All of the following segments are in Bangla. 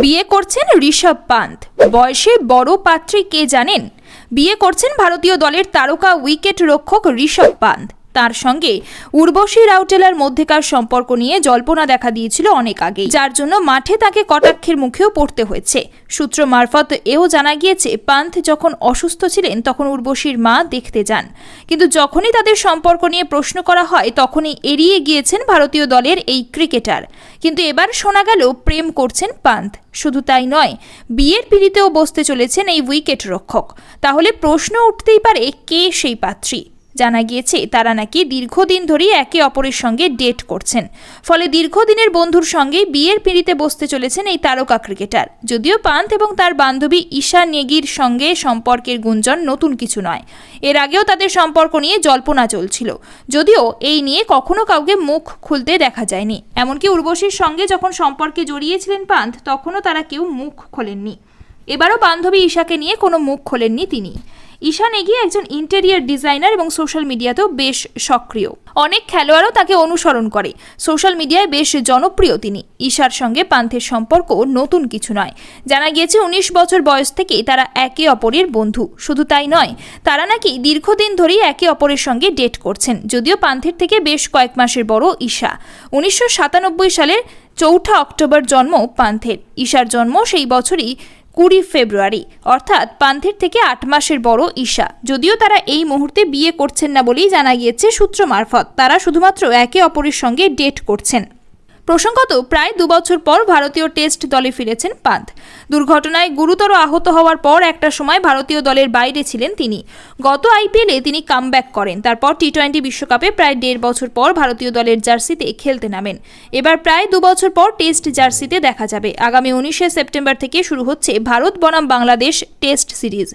বিয়ে করছেন ঋষভ পান্ত বয়সে বড় পাত্রী কে জানেন? বিয়ে করছেন ভারতীয় দলের তারকা উইকেট রক্ষক ঋষভ পান্ত তার সঙ্গে উর্বশী রাউটেলার মধ্যেকার সম্পর্ক নিয়ে জল্পনা দেখা দিয়েছিল অনেক আগেই, যার জন্য মাঠে তাকে কটাক্ষের মুখেও পড়তে হয়েছে। সূত্র মারফত এও জানা গিয়েছে, পান্থ যখন অসুস্থ ছিলেন, তখন উর্বশীর মা দেখতে যান। কিন্তু যখনই তাদের সম্পর্ক নিয়ে প্রশ্ন করা হয়, তখনই এড়িয়ে গিয়েছেন ভারতীয় দলের এই ক্রিকেটার। কিন্তু এবার শোনা গেল, প্রেম করছেন পান্থ। শুধু তাই নয়, বিয়ের পিড়িতেও বসতে চলেছেন এই উইকেট রক্ষক তাহলে প্রশ্ন উঠতেই পারে, কে সেই পাত্রী? জানা গিয়েছে, তারা নাকি দীর্ঘদিন ধরেই একে অপরের সঙ্গে ডেট করছেন। ফলে দীর্ঘদিনের বন্ধুর সঙ্গে বিয়ের পিঁড়িতে বসতে চলেছেন এই তারকা ক্রিকেটার। যদিও পান্থ এবং তার বান্ধবী ঈশা নেগির সঙ্গে সম্পর্কের গুঞ্জন নতুন কিছু নয়। এর আগেও তাদের সম্পর্ক নিয়ে জল্পনা চলছিল। যদিও এই নিয়ে কখনো কাউকে মুখ খুলতে দেখা যায়নি। এমনকি উর্বশীর সঙ্গে যখন সম্পর্কে জড়িয়েছিলেন পান্থ, তখনও তারা কেউ মুখ খোলেননি। এবারও বান্ধবী ঈশাকে নিয়ে কোনো মুখ খোলেননি তিনি। ঈশা নেগি একজন ইন্টেরিয়ার ডিজাইনার এবং সোশ্যাল মিডিয়াতেও বেশ সক্রিয়। অনেক খেলোয়াড়ও তাকে অনুসরণ করে। সোশ্যাল মিডিয়ায় বেশ জনপ্রিয় তিনি। ঈশার সঙ্গে পান্থের সম্পর্ক নতুন কিছু নয়। জানা গিয়েছে উনিশ বছর বয়স থেকেই তারা একে অপরের বন্ধু। শুধু তাই নয়, তারা নাকি দীর্ঘদিন ধরেই একে অপরের সঙ্গে ডেট করছেন, যদিও পান্থের থেকে বেশ কয়েক মাসের বড় ঈশা। উনিশশো সাতানব্বই সালের চৌঠা অক্টোবর জন্ম পান্থের। ঈশার জন্ম সেই বছরই কুড়ি ফেব্রুয়ারি, অর্থাৎ পান্থের থেকে আট মাসের বড় ঈশা। যদিও তারা এই মুহূর্তে বিয়ে করছেন না বলেই জানা গিয়েছে সূত্র মারফত। তারা শুধুমাত্র একে অপরের সঙ্গে ডেট করছেন। প্রসঙ্গত, প্রায় দুবছর পর ভারতীয় টেস্ট দলে ফিরেছেন পান্ত দুর্ঘটনায় গুরুতর আহত হওয়ার পর একটা সময় ভারতীয় দলের বাইরে ছিলেন তিনি। গত আইপিএলে তিনি কামব্যাক করেন। তারপর টি টোয়েন্টি বিশ্বকাপে প্রায় দেড় বছর পর ভারতীয় দলের জার্সিতে খেলতে নামেন। এবার প্রায় দু বছর পর টেস্ট জার্সিতে দেখা যাবে। আগামী উনিশে সেপ্টেম্বর থেকে শুরু হচ্ছে ভারত বনাম বাংলাদেশ টেস্ট সিরিজ।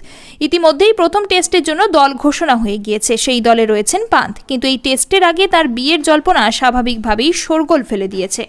ইতিমধ্যেই প্রথম টেস্টের জন্য দল ঘোষণা হয়ে গিয়েছে। সেই দলে রয়েছেন পান্ত কিন্তু এই টেস্টের আগে তার বিয়ের জল্পনা স্বাভাবিকভাবেই শোরগোল ফেলে দিয়েছে।